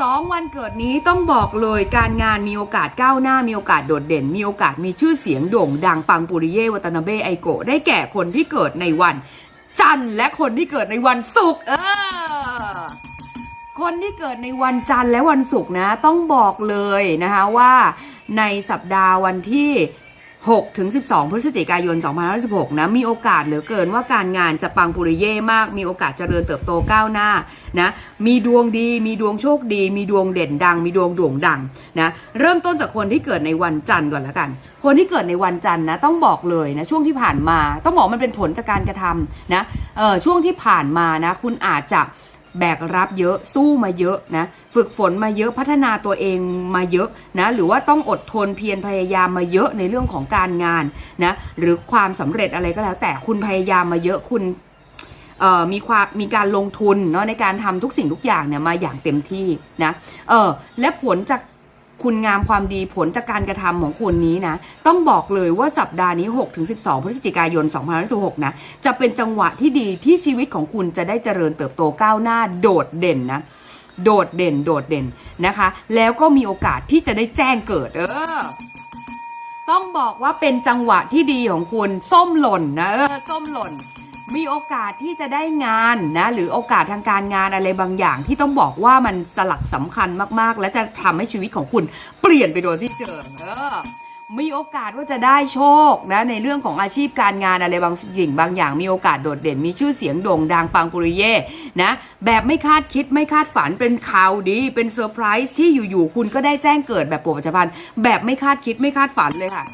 สองวันเกิดนี้ต้องบอกเลยการงานมีโอกาสก้าวหน้ามีโอกาสโดดเด่น มีโอกาสมีชื่อเสียงโด่งดังปังปุริเยวัตนาเบไอโกได้แก่คนที่เกิดในวัน จันทร์และคนที่เกิดในวันศุกร์เออคนที่เกิดในวันจันทร์และวันศุกร์นะ ต้องบอกเลยนะคะว่าในสัปดาห์วันที่ 6ถึง12 พฤศจิกายน 2516นะ มีโอกาสเหลือเกินว่าการงานจะปังปุริเย่มาก มีโอกาสเจริญเติบโตก้าวหน้านะ มีดวงดี มีดวงโชคดี มีดวงเด่นดัง มีดวงโด่งดังนะ เริ่มต้นจากคนที่เกิดในวันจันทร์ก่อนละกัน คนที่เกิดในวันจันทร์นะต้องบอกเลยนะช่วงที่ผ่านมา ต้องบอกมันเป็นผลจากการกระทำนะ เออช่วงที่ผ่านมานะคุณอาจจะ แบกรับเยอะสู้มาเยอะนะฝึกฝนมาเยอะพัฒนาตัวเองมาเยอะนะหรือว่าต้องอดทนเพียรพยายามมาเยอะในเรื่องของการงานนะหรือความสำเร็จอะไรก็แล้ว แต่คุณพยายามมาเยอะคุณมีความมีการลงทุนเนาะในการทำทุกสิ่งทุกอย่างเนี่ยมาอย่างเต็มที่นะเออและผลจาก คุณงามความดีผลจากการกระทำของคุณนี้นะ ต้องบอกเลยว่าสัปดาห์นี้ 6-12 พฤศจิกายน2566นะ จะเป็นจังหวะที่ดีที่ชีวิตของคุณจะได้เจริญเติบโตก้าวหน้าโดดเด่นนะ โดดเด่น โดดเด่นนะคะ แล้วก็มีโอกาสที่จะได้แจ้งเกิด เออ ต้องบอกว่าเป็นจังหวะที่ดีของคุณส้มหล่นนะเออส้มหล่น มีโอกาสที่จะได้งานนะหรือโอกาสทางการงานอะไรบางอย่าง ที่ต้องบอกว่ามันสลักสำคัญมากๆ และจะทำให้ชีวิตของคุณเปลี่ยนไปโดยที่เจอเออ มีโอกาสว่าจะได้โชคนะในเรื่องของอาชีพการงานอะไรบางสิ่งบางอย่างมีโอกาสโดดเด่น มีชื่อเสียงโด่งดังปังปุริเย่นะแบบไม่คาดคิดไม่คาดฝันเป็นข่าวดี เป็นเซอร์ไพรส์ที่อยู่ๆคุณก็ได้แจ้งเกิดแบบปวดปัจจุบันแบบไม่คาดคิดไม่คาดฝันเลยค่ะ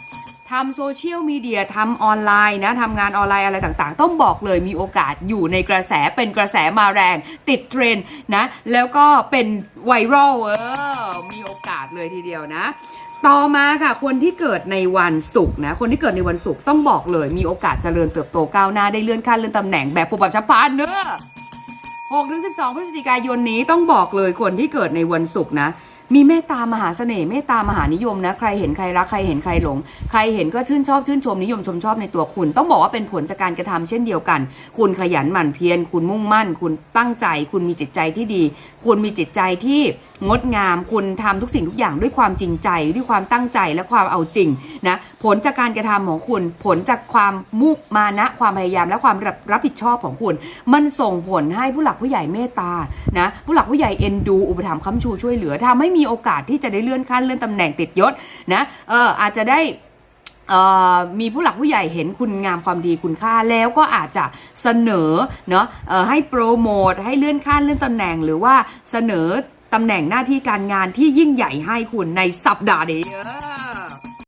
ทำโซเชียลมีเดียทำออนไลน์นะทำงานออนไลน์อะไรต่างๆ ต้องบอกเลยมีโอกาสอยู่ในกระแสเป็นกระแสมาแรง ติดเทรนนะ แล้วก็เป็นไวรัลเออมีโอกาสเลยทีเดียวนะ ต่อมาค่ะ คนที่เกิดในวันศุกร์นะ คนที่เกิดในวันศุกร์ต้องบอกเลย มีโอกาสเจริญเติบโตก้าวหน้าได้เลื่อนขั้นเลื่อนตำแหน่งแบบปุบปับฉับพลันเนอะ6ถึง12พฤศจิกายนนี้ต้องบอกเลยคนที่เกิดในวันศุกร์นะ มีเมตตามหาเสน่ห์เมตตามหานิยมนะ ใครเห็นใครรักใครเห็นใครหลง ใครเห็นก็ชื่นชอบชื่นชมนิยมชมชอบในตัวคุณ ต้องบอกว่าเป็นผลจากการกระทำเช่นเดียวกัน คุณขยันหมั่นเพียรคุณมุ่งมั่น คุณตั้งใจ คุณมีจิตใจที่ดี คุณมีจิตใจที่ งดงามคุณทำทุกสิ่งทุกอย่างด้วยความจริงใจ ด้วยความตั้งใจและความเอาจริงนะผลจากการกระทำของคุณ ผลจากความมุมานะความพยายามและความรับรับผิดชอบของคุณ มันส่งผลให้ผู้หลักผู้ใหญ่เมตตานะผู้หลักผู้ใหญ่เอ็นดูอุปถัมภ์ค้ำชูช่วยเหลือทำให้มีโอกาสที่จะได้เลื่อนขั้นเลื่อนตำแหน่งติดยศนะเอออาจจะได้อ่อมีผู้หลักผู้ใหญ่เห็นคุณงามความดีคุณค่าแล้วก็อาจจะเสนอเนาะให้โปรโมทให้เลื่อนขั้นเลื่อนตำแหน่งหรือว่าเสนอ ตำแหน่งหน้าที่การงานที่ยิ่งใหญ่ให้คุณในสัปดาห์นี้